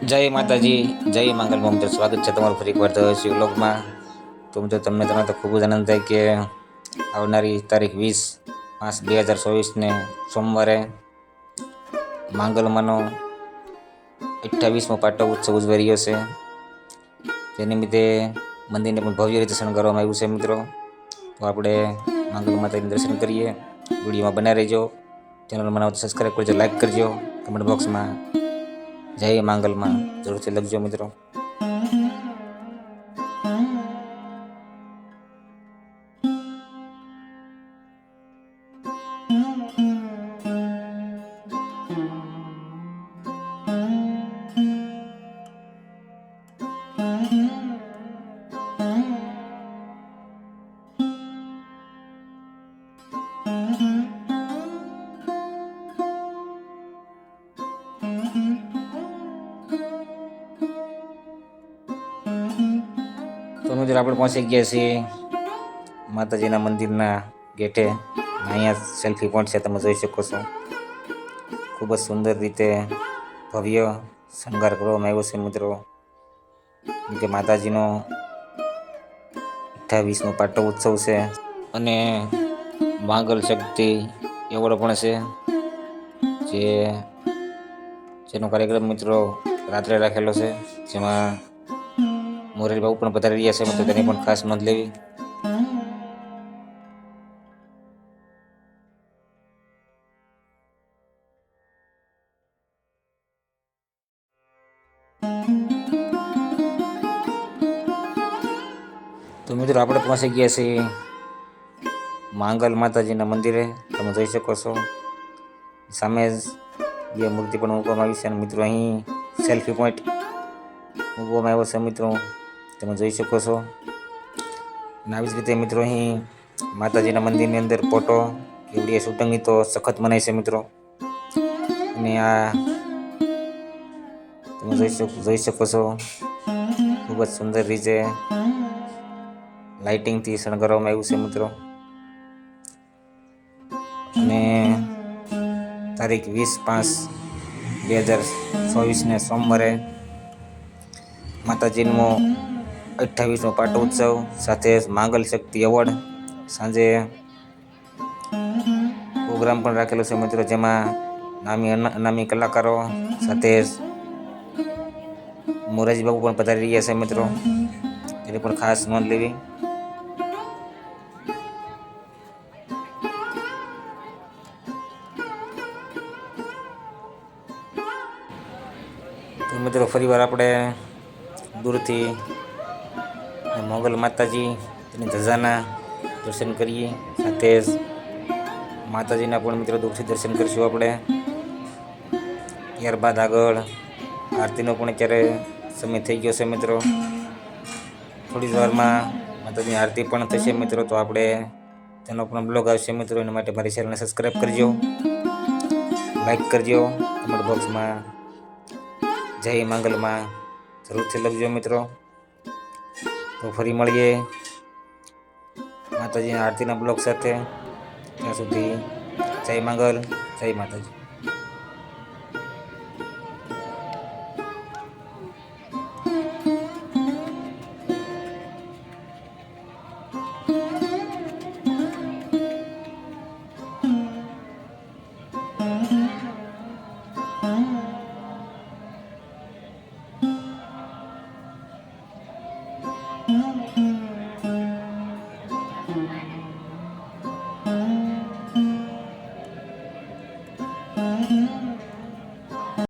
જય માતાજી, જય મંગલ મિત્રો, સ્વાગત છે તમારું ફરી એકવાર તો શિવલોકમાં તો મિત્રો, તમને જણાવ તો ખૂબ જ આનંદ થાય કે આવનારી તારીખ વીસ પાંચ બે હજાર ચોવીસને સોમવારે માંગલમાંનો અઠ્ઠાવીસમો પાટો ઉત્સવ ઉજવાઈ રહ્યો છે. તે નિમિત્તે મંદિરને પણ ભવ્ય રીતે શણગારવામાં આવ્યું છે મિત્રો. તો આપણે માંગલ માતાજીનું દર્શન કરીએ. વિડીયોમાં બનાવી રહેજો. ચેનલ મને સબસ્ક્રાઈબ કરજો લાઈક કરજો. કમેન્ટ બોક્સમાં જય માંગલમાં. જરૂરથી લખજો મિત્રો. તો મિત્રો આપણે પહોંચી ગયા છીએ માતાજીના મંદિરના ગેટે. અહીંયા સેલ્ફી પોઈન્ટ છે, તમે જોઈ શકો છો. ખૂબ જ સુંદર રીતે ભવ્ય શણગાર કરવામાં આવ્યો છે મિત્રો. કે માતાજીનો અઠ્ઠાવીસમો પાટો ઉત્સવ છે અને માંગલ શક્તિ એવોર્ડ પણ છે. જે, જેનો કાર્યક્રમ મિત્રો રાત્રે રાખેલો છે, જેમાં મોરેલ બાબુ પણ પધારી રહ્યા છે મિત્રો તેની પણ ખાસ નોંધ લેવી. તો મિત્રો, આપણે પહોંચી ગયા છીએ માંગલ માતાજીના મંદિરે. તમે જોઈ શકો છો. સામે જ મૂર્તિ પણ મૂકવામાં આવી છે અને મિત્રો, અહીં સેલ્ફી પોઈન્ટ મૂકવામાં આવ્યો છે મિત્રો. તમે જોઈ શકો છો. અને આવી જ રીતે મિત્રો અહીં માતાજીના મંદિરની અંદર ફોટો કેવડીએ શૂટિંગની તો સખત મનાય છે મિત્રો. અને આ તમે જોઈ શકો જોઈ શકો છો. ખૂબ જ સુંદર રીતે લાઇટિંગથી શણગારવામાં આવ્યું છે મિત્રો. અને તારીખ વીસ પાંચ બે હજાર ચોવીસને સોમવારે માતાજીનો અઠ્ઠાવીસમો પાટો ઉત્સવ સાથે માંગલ શક્તિ એવોર્ડ સાંજે પ્રોગ્રામ પણ રાખેલો છે મિત્રો, જેમાં નામી અના- અનામી કલાકારો સાથે મોરારજી બાબુ પણ પધારી રહ્યા છે મિત્રો. તેની પણ ખાસ નોંધ લેવી. તો મિત્રો, ફરીવાર આપણે દૂરથી મોગલ માતાજી તેની ધજાના દર્શન કરીએ. સાથે માતાજીના પણ મિત્રો દુઃખથી દર્શન કરીશું આપણે. ત્યારબાદ આગળ આરતીનો પણ અત્યારે સમય થઈ ગયો છે મિત્રો. થોડી વારમાં માતાજીની આરતી પણ થશે મિત્રો, તો આપણે તેનો પણ બ્લોગ આવશે મિત્રો. એના માટે મારી ચેનલને સબસ્ક્રાઈબ કરજો. લાઈક કરજો. કમેન્ટ બોક્સમાં જય મંગલમાં જરૂરથી લખજો મિત્રો. તો ફરી મળીએ માતાજીના આરતીના બ્લોક સાથે ત્યાં સુધી જય મંગલ જય માતાજી Mm-hmm.